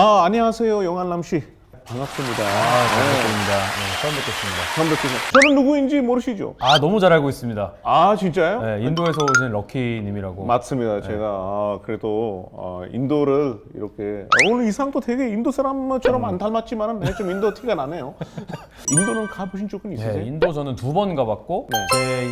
아 안녕하세요 영한남 씨 반갑습니다. 아, 잘 뵙겠습니다. 네, 처음 뵙겠습니다. 처음 뵙겠습니다. 저는 누구인지 모르시죠? 아, 너무 잘 알고 있습니다. 아 진짜요? 네, 인도에서 오신 럭키님이라고. 맞습니다. 제가 아, 그래도 어, 인도를 이렇게 아, 오늘 이상도 되게 인도 사람처럼 안 닮았지만은 네, 좀 인도 티가 나네요. 인도는 가보신 적은 있으세요? 네, 인도 저는 두 번 가봤고 네.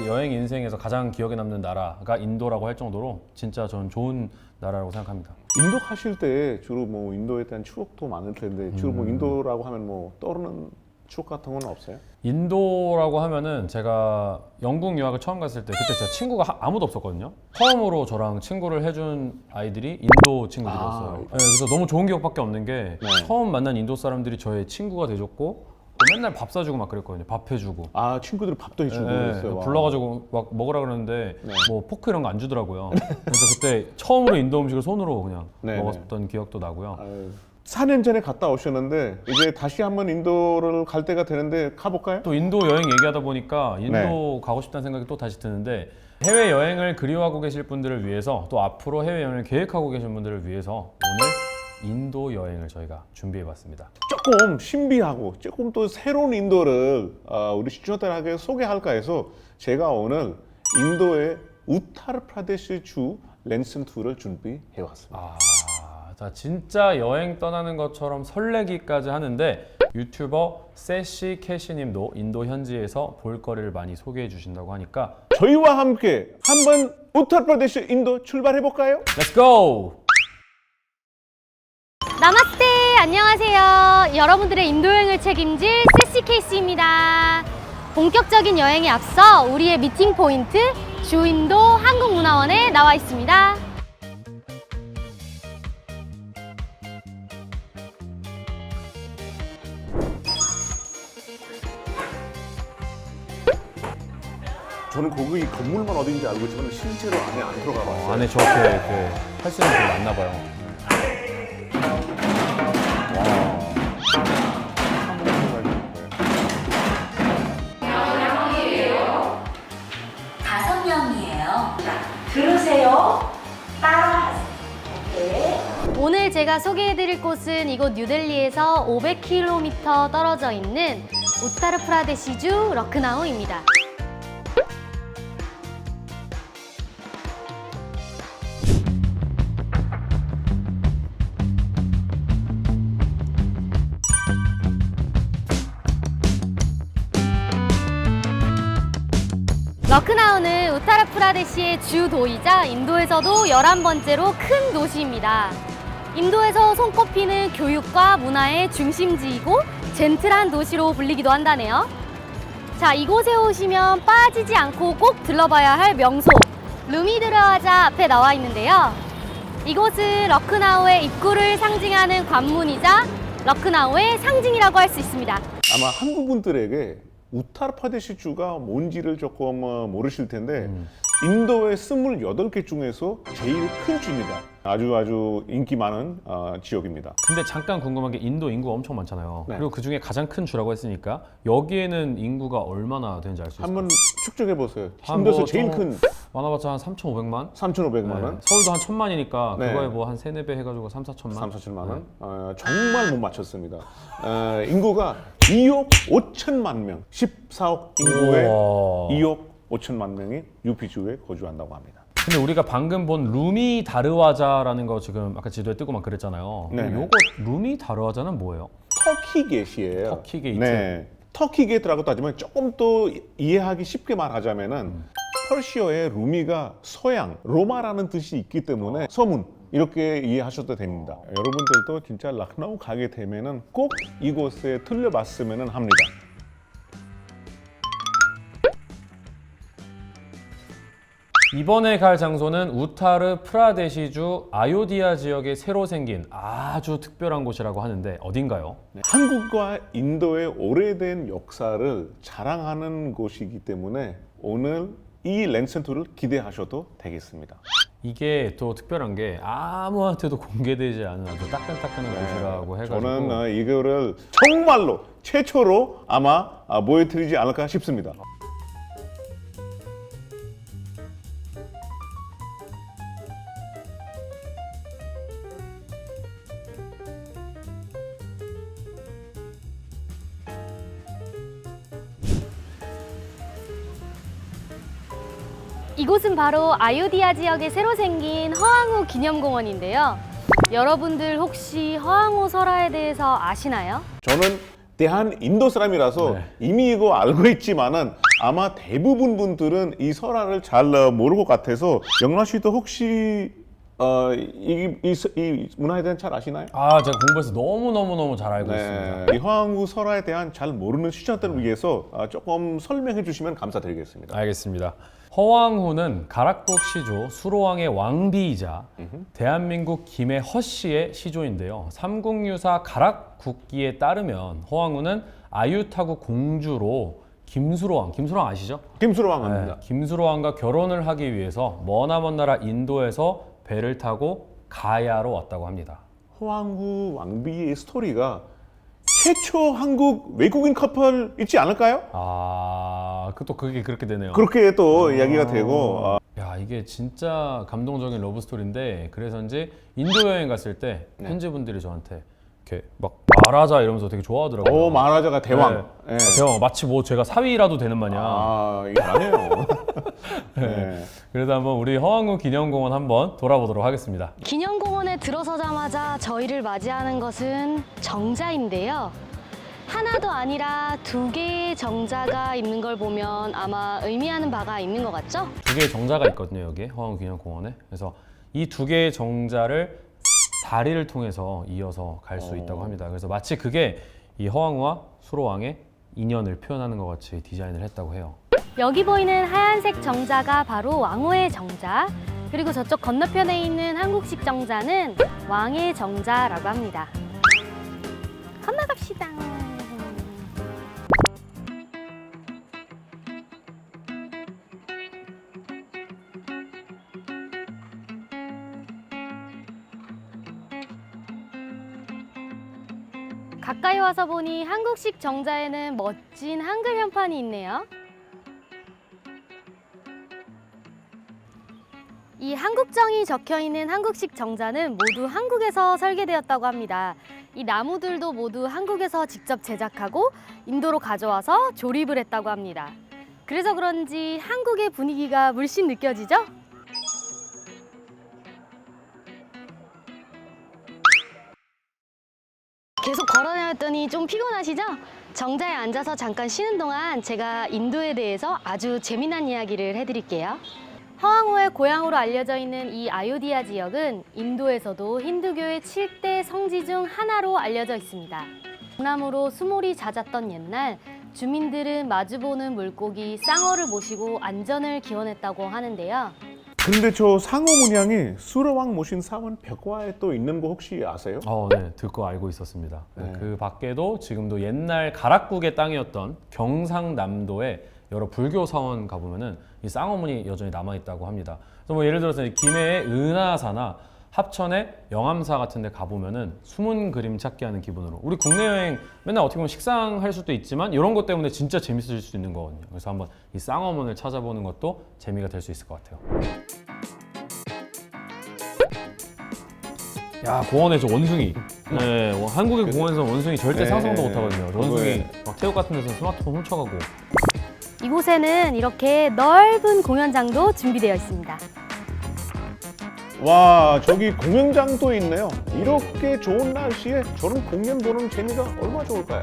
제 여행 인생에서 가장 기억에 남는 나라가 인도라고 할 정도로 진짜 저는 좋은 나라라고 생각합니다. 인도 가실 때 주로 뭐 인도에 대한 추억도 많을 텐데 주로 음. 뭐 인도라고 하면 뭐 떠오르는 추억 같은 건 없어요? 인도라고 하면은 제가 영국 유학을 처음 갔을 때 그때 제가 친구가 하- 아무도 없었거든요. 처음으로 저랑 친구를 해준 아이들이 인도 친구들이었어요. 아. 네, 그래서 너무 좋은 기억밖에 없는 게 네. 처음 만난 인도 사람들이 저의 친구가 돼줬고 맨날 밥 사주고 막 그랬거든요. 밥 해주고. 아 친구들이 밥도 해주고 네, 그랬어요. 와. 불러가지고 막 먹으라 그러는데 네. 뭐 포크 이런 거 안 주더라고요. 그래서 그때 처음으로 인도 음식을 손으로 그냥 네, 먹었던 기억도 나고요. 아유, 4년 전에 갔다 오셨는데 이제 다시 한번 인도를 갈 때가 되는데 가볼까요? 또 인도 여행 얘기하다 보니까 인도 네. 가고 싶다는 생각이 또 다시 드는데 해외 여행을 그리워하고 계실 분들을 위해서 또 앞으로 해외 여행을 계획하고 계신 분들을 위해서 오늘 인도 여행을 저희가 준비해봤습니다. 조금 신비하고 조금 또 새로운 인도를 어, 우리 시청자들에게 소개할까 해서 제가 오늘 인도의 우타르프라데시 주 랜슨 투를 준비해 왔습니다. 아, 자 진짜 여행 떠나는 것처럼 설레기까지 하는데 유튜버 세시 캐시님도 인도 현지에서 볼거리를 많이 소개해 주신다고 하니까 저희와 함께 한번 우타르프라데시 인도 출발해 볼까요? Let's go! 나마스테 안녕하세요. 여러분들의 인도 여행을 책임질 세시 케이스입니다. 본격적인 여행에 앞서 우리의 미팅 포인트 주인도 한국문화원에 나와 있습니다. 저는 거기 건물만 어딘지 알고 있지만 실제로 안에 안 들어가 봤어요. 안에 저렇게 이렇게 할수 있는 분 많나 봐요. 제가 소개해드릴 곳은 이곳 뉴델리에서 500km 떨어져 있는 우타르 프라데시주 러크나우입니다. 러크나우는 우타르 프라데시의 주 도이자 인도에서도 11번째로 큰 도시입니다. 인도에서 손꼽히는 교육과 문화의 중심지이고 젠틀한 도시로 불리기도 한다네요. 자, 이곳에 오시면 빠지지 않고 꼭 들러봐야 할 명소 루미드라와자 앞에 나와 있는데요. 이곳은 러크나우의 입구를 상징하는 관문이자 러크나우의 상징이라고 할 수 있습니다. 아마 한국 분들에게 우타르파데시 주가 뭔지를 조금 어, 모르실 텐데 인도의 28개 중에서 제일 큰 주입니다. 아주 아주 인기 많은 어, 지역입니다. 근데 잠깐 궁금한 게 인도 인구가 엄청 많잖아요. 네. 그리고 그 중에 가장 큰 주라고 했으니까 여기에는 인구가 얼마나 되는지 알 수 있어요? 한번 축적해 보세요. 한 인도에서 뭐 제일 좀- 큰 많아봤자 한 3,500만? 3,500만 원, 서울도 한 천만이니까 네. 그거에 뭐 한 세네 배 해가지고 3, 4천만? 3, 4천만 원. 어, 정말 못 맞췄습니다. 어, 인구가 2억 5천만 명, 14억 인구의 우와. 2억 5천만 명이 유피주에 거주한다고 합니다. 근데 우리가 방금 본 루미 다르와자라는 거 지금 아까 지도에 뜨고만 그랬잖아요. 네네. 요거 루미 다르와자는 뭐예요? 터키 게이트예요. 터키 게이트. 네. 터키 게이트라고 따지면 조금 또 이해하기 쉽게 말하자면은 퍼시어의 루미가 서양, 로마라는 뜻이 있기 때문에 서문 이렇게 이해하셔도 됩니다. 여러분들도 진짜 락나우 가게 되면은 꼭 이곳에 들려봤으면 합니다. 이번에 갈 장소는 우타르 프라데시주 아요디아 지역에 새로 생긴 아주 특별한 곳이라고 하는데 어딘가요? 네, 한국과 인도의 오래된 역사를 자랑하는 곳이기 때문에 오늘 이 랜센토를 기대하셔도 되겠습니다. 이게 또 특별한 게 아무한테도 공개되지 않은 아주 따끈따끈한 곳이라고 해가지고 네, 저는 어, 이거를 정말로 최초로 아마 아, 보여드리지 않을까 싶습니다. 이곳은 바로 아유디아 지역에 새로 생긴 허황후 기념공원인데요. 여러분들 혹시 허황후 설화에 대해서 아시나요? 저는 대한 인도 사람이라서 네. 이미 이거 알고 있지만은 아마 대부분 분들은 이 설화를 잘 어, 모를 것 같아서 영라 씨도 혹시 어, 이, 이, 이 문화에 대한 잘 아시나요? 아 제가 공부해서 너무 너무 너무 잘 알고 있습니다. 네, 이 허황구 설화에 대한 잘 모르는 시청자들을 위해서 아, 조금 설명해 주시면 감사드리겠습니다. 알겠습니다. 허왕후는 가락국 시조 수로왕의 왕비이자 대한민국 김해 허씨의 시조인데요. 삼국유사 가락국기에 따르면 허왕후는 아유타국 공주로 김수로왕, 김수로왕 아시죠? 김수로왕 네. 김수로왕과 결혼을 하기 위해서 머나먼 나라 인도에서 배를 타고 가야로 왔다고 합니다. 허황구 왕비의 스토리가 최초 한국 외국인 커플 있지 않을까요? 아, 그 또 그게 그렇게 되네요. 그렇게 또 이야기가 되고 아, 야 이게 진짜 감동적인 러브 스토리인데 그래서인지 인도 여행 갔을 때 네. 현지 분들이 저한테 이렇게 막 말하자 이러면서 되게 좋아하더라고요. 오 마라자가 대왕. 네. 예. 대왕 마치 뭐 제가 사위라도 되는 마냥. 아 이게 아니에요. 네. 그래서 한번 우리 허황구 기념공원 한번 돌아보도록 하겠습니다. 기념공원에 들어서자마자 저희를 맞이하는 것은 정자인데요. 하나도 아니라 두 개의 정자가 있는 걸 보면 아마 의미하는 바가 있는 것 같죠? 두 개의 정자가 있거든요 여기 허황구 기념공원에. 그래서 이 두 개의 정자를 다리를 통해서 이어서 갈 수 있다고 합니다. 그래서 마치 그게 이 허황우와 수로왕의 인연을 표현하는 것 같이 디자인을 했다고 해요. 여기 보이는 하얀색 정자가 바로 왕호의 정자, 그리고 저쪽 건너편에 있는 한국식 정자는 왕의 정자라고 합니다. 건너갑시다. 가까이 와서 보니 한국식 정자에는 멋진 한글 현판이 있네요. 이 한국정이 적혀 있는 한국식 정자는 모두 한국에서 설계되었다고 합니다. 이 나무들도 모두 한국에서 직접 제작하고 인도로 가져와서 조립을 했다고 합니다. 그래서 그런지 한국의 분위기가 물씬 느껴지죠? 계속 걸어다녔더니 좀 피곤하시죠? 정자에 앉아서 잠깐 쉬는 동안 제가 인도에 대해서 아주 재미난 이야기를 해드릴게요. 허황호의 고향으로 알려져 있는 이 아요디아 지역은 인도에서도 힌두교의 7대 성지 중 하나로 알려져 있습니다. 동남으로 수몰이 잦았던 옛날 주민들은 마주보는 물고기 쌍어를 모시고 안전을 기원했다고 하는데요. 근데 저 상어 문양이 수로왕 모신 사원 벽화에 또 있는 거 혹시 아세요? 어, 네, 듣고 알고 있었습니다. 네, 네. 그 밖에도 지금도 옛날 가락국의 땅이었던 경상남도에 여러 불교 사원 가보면은 이 쌍어문이 여전히 남아 있다고 합니다. 그래서 뭐 예를 들어서 이 김해의 은하사나 합천의 영암사 같은 데 가보면은 숨은 그림 찾기 하는 기분으로 우리 국내 여행 맨날 어떻게 보면 식상할 수도 있지만 이런 것 때문에 진짜 재밌어질 수 있는 거거든요. 그래서 한번 이 쌍어문을 찾아보는 것도 재미가 될 수 있을 것 같아요. 야 공원에 저 원숭이 네, 뭐 한국의 공원에서 원숭이 절대 네. 상상도 못하거든요 저 원숭이 그거에- 막 태국 같은 데서 스마트폰 훔쳐가고 이곳에는 이렇게 넓은 공연장도 준비되어 있습니다. 와 저기 공연장도 있네요. 이렇게 좋은 날씨에 저런 공연 보는 재미가 얼마나 좋을까요?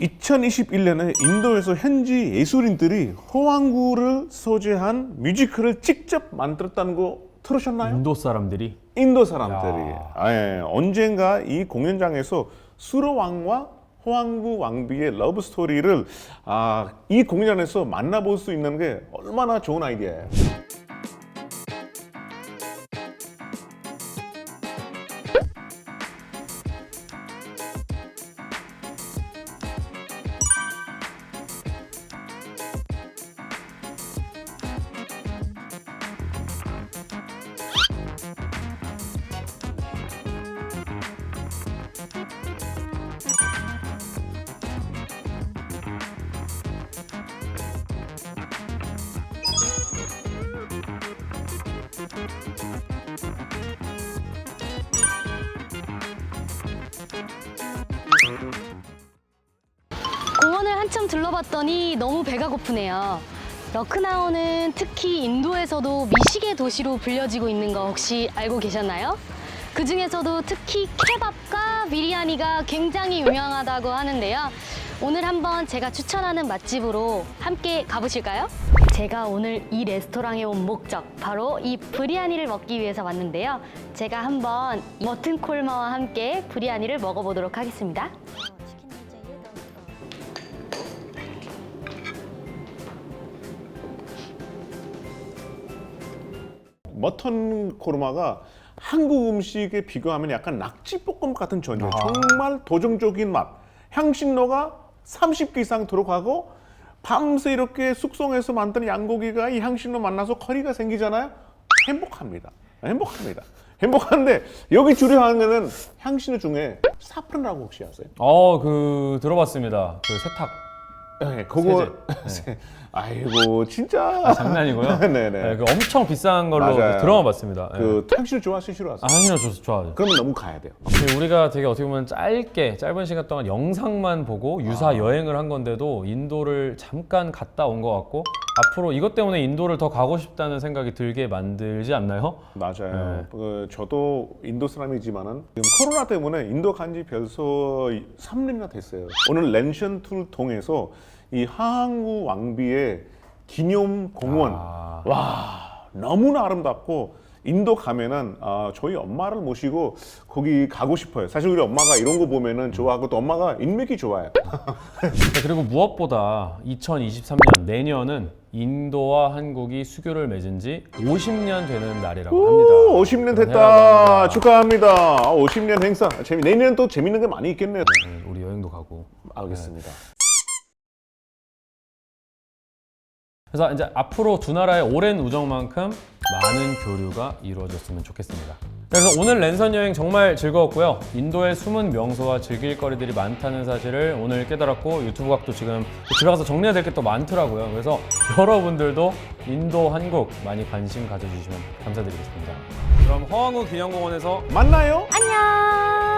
2021년에 인도에서 현지 예술인들이 허황구를 소재한 뮤지컬을 직접 만들었다는 거 들으셨나요? 인도 사람들이 인도 사람들이 야. 아, 예. 언젠가 이 공연장에서 수로 왕과 호황구 왕비의 러브 스토리를 아, 이 공연장에서 만나볼 수 있는 게 얼마나 좋은 아이디어예요. 둘러봤더니 너무 배가 고프네요. 러크나우는 특히 인도에서도 미식의 도시로 불려지고 있는 거 혹시 알고 계셨나요? 그 중에서도 특히 케밥과 비리아니가 굉장히 유명하다고 하는데요. 오늘 한번 제가 추천하는 맛집으로 함께 가보실까요? 제가 오늘 이 레스토랑에 온 목적 바로 이 브리아니를 먹기 위해서 왔는데요. 제가 한번 머튼 콜마와 함께 브리아니를 먹어보도록 하겠습니다. 머턴 코르마가 한국 음식에 비교하면 약간 낙지볶음 같은 전혀 아. 정말 도정적인 맛 향신료가 30개 이상 들어가고 밤새 이렇게 숙성해서 만든 양고기가 이 향신료 만나서 커리가 생기잖아요 행복합니다 행복합니다 행복한데 여기 주려하는 거는 향신료 중에 사프란이라고 혹시 아세요? 어, 그 들어봤습니다. 그 세탁 네, 그거 아이고 진짜 장난이고요. 네네 네, 그 엄청 비싼 걸로 맞아요. 들어만 봤습니다. 네. 그 향신료 좋아하세요 싫어하세요? 아, 향신료 좋, 좋아하죠. 그러면 너무 가야 돼요 근데 우리가 되게 어떻게 보면 짧게 짧은 시간 동안 영상만 보고 유사 아. 여행을 한 건데도 인도를 잠깐 갔다 온 것 같고 앞으로 이것 때문에 인도를 더 가고 싶다는 생각이 들게 만들지 않나요? 맞아요. 네. 그 저도 인도 사람이지만은 지금 코로나 때문에 인도 간지 벌써 3년이나 됐어요. 오늘 랜션 툴 통해서 이 항우 왕비의 기념 공원 아. 와 너무나 아름답고 인도 가면은 아, 저희 엄마를 모시고 거기 가고 싶어요. 사실 우리 엄마가 이런 거 보면은 좋아하고 또 엄마가 인맥이 좋아요. 네, 그리고 무엇보다 2023년 내년은 인도와 한국이 수교를 맺은 지 50년 되는 날이라고 합니다. 오, 50년 됐다. 해야 축하합니다. 50년 행사. 재미 내년엔 또 재밌는 게 많이 있겠네요. 네, 우리 여행도 가고. 알겠습니다. 그래서 이제 앞으로 두 나라의 오랜 우정만큼 많은 교류가 이루어졌으면 좋겠습니다. 그래서 오늘 랜선 여행 정말 즐거웠고요. 인도의 숨은 명소와 즐길 거리들이 많다는 사실을 오늘 깨달았고 유튜브 각도 지금 집에 가서 정리해야 될 게 또 많더라고요. 그래서 여러분들도 인도, 한국 많이 관심 가져주시면 감사드리겠습니다. 그럼 허황우 기념공원에서 만나요. 안녕!